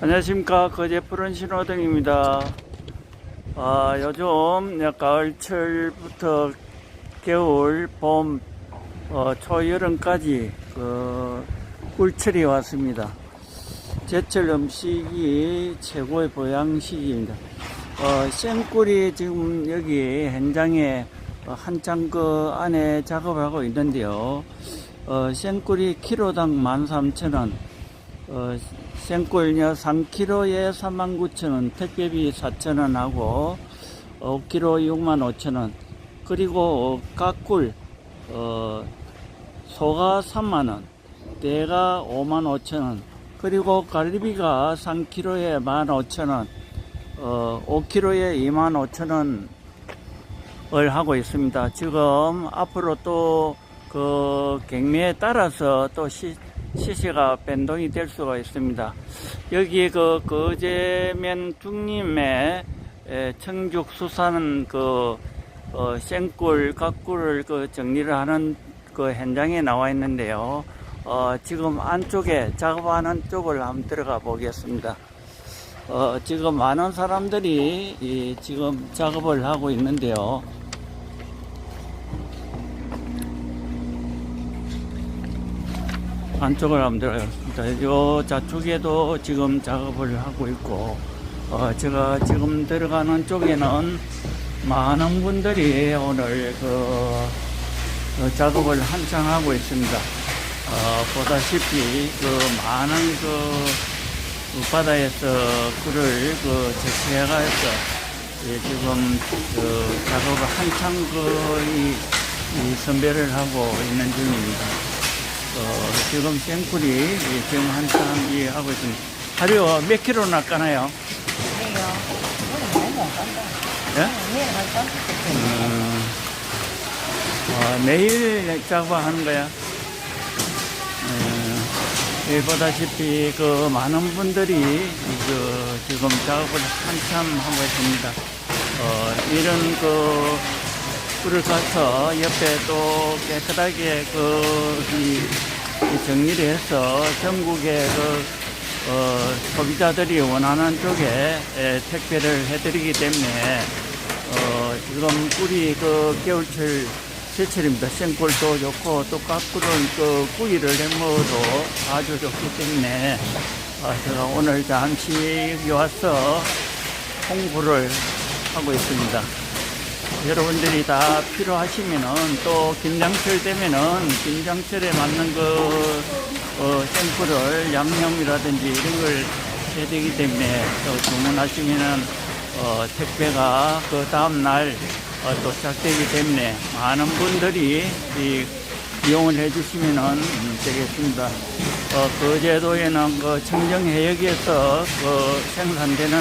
안녕하십니까 거제 푸른 신호등입니다. 아, 요즘 가을철부터 겨울, 봄, 어, 초여름까지 그 꿀철이 왔습니다. 제철 음식이 최고의 보양식입니다. 어, 생꿀이 지금 여기 현장에 어, 한창 그 안에 작업을 하고 있는데요. 어, 생꿀이 키로당 13,000원, 어, 생꿀요 3kg에 39,000원, 택배비 4,000원 하고 5kg 65,000원, 그리고 깍꿀 어, 소가 3만원, 대가 55,000원, 그리고 갈비가 3kg에 15,000원, 어, 5kg에 25,000원을 하고 있습니다. 지금 앞으로 또 그 경매에 따라서 또 시, 시세가 변동이 될 수가 있습니다. 여기 그 거제면 중림에 에, 청죽 수산 그 어, 생꿀, 깍꿀을 그 정리를 하는 그 현장에 나와 있는데요. 어, 지금 안쪽에 작업하는 쪽을 한번 들어가 보겠습니다. 어, 지금 많은 사람들이 이, 지금 작업을 하고 있는데요. 안쪽을 한번 들어가겠습니다. 요 좌측에도 지금 작업을 하고 있고, 어, 제가 지금 들어가는 쪽에는 많은 분들이 오늘 그, 어, 작업을 한창 하고 있습니다. 어, 보다시피 그 많은 그, 그 바다에서 꿀을 그 채취해가서 예, 지금 그 작업을 한창 그, 이, 이 선별을 하고 있는 중입니다. 어, 지금 생꿀이 이 지금 한창 이 하고 있습니다. 하루 몇 킬로 낚아나요? 네요. 오늘 맨날 간다. 예? 음, 어, 매일 작업하는 거야. 예, 예, 보다시피 그 많은 분들이 그 지금 작업을 한참 하고 있습니다. 어, 이런 그 꿀을 가서 옆에 또 깨끗하게 그 정리를 해서 전국의 그 어, 소비자들이 원하는 쪽에 에, 택배를 해드리기 때문에 어, 지금 꿀이 그 겨울철 제철입니다. 생꿀도 좋고 또 깍꿀은 그 구이를 해 먹어도 아주 좋기 때문에 아, 제가 오늘 잠시 여기 와서 홍보를 하고 있습니다. 여러분들이 다 필요하시면은 또 김장철 되면은 김장철에 맞는 그 어, 생풀을 양념이라든지 이런 걸 해야 되기 때문에 또 주문하시면은 어, 택배가 그 다음 날 어, 도착되기 때문에 많은 분들이 이 이용을 해주시면은 음, 되겠습니다. 어, 거제도에는 그 청정해역에서 그 생산되는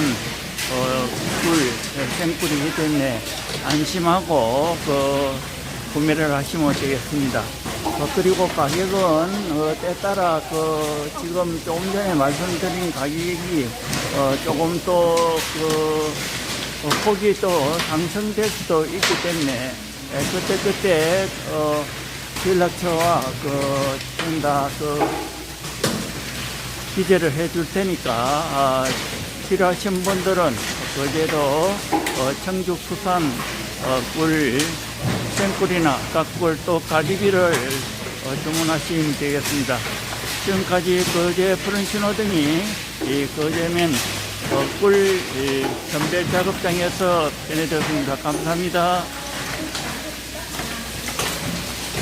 어, 꿀, 생꿀이기 때문에 안심하고 그 구매를 하시면 되겠습니다. 어, 그리고 가격은 어, 때 따라 그 지금 조금 전에 말씀드린 가격이 어, 조금 또그 어, 폭이 또 상승될 수도 있기 때문에 에, 그때 그때 어, 연락처와 그 전다 그 기재를 해줄 테니까 아, 필요하신 분들은 거제도 어, 청죽 수산 어, 꿀 생꿀이나 깍꿀 또 가리비를 어, 주문하시면 되겠습니다. 지금까지 거제 푸른 신호 등이 이 거제면 어, 꿀 이, 선별 작업장에서 전해드렸습니다. 감사합니다.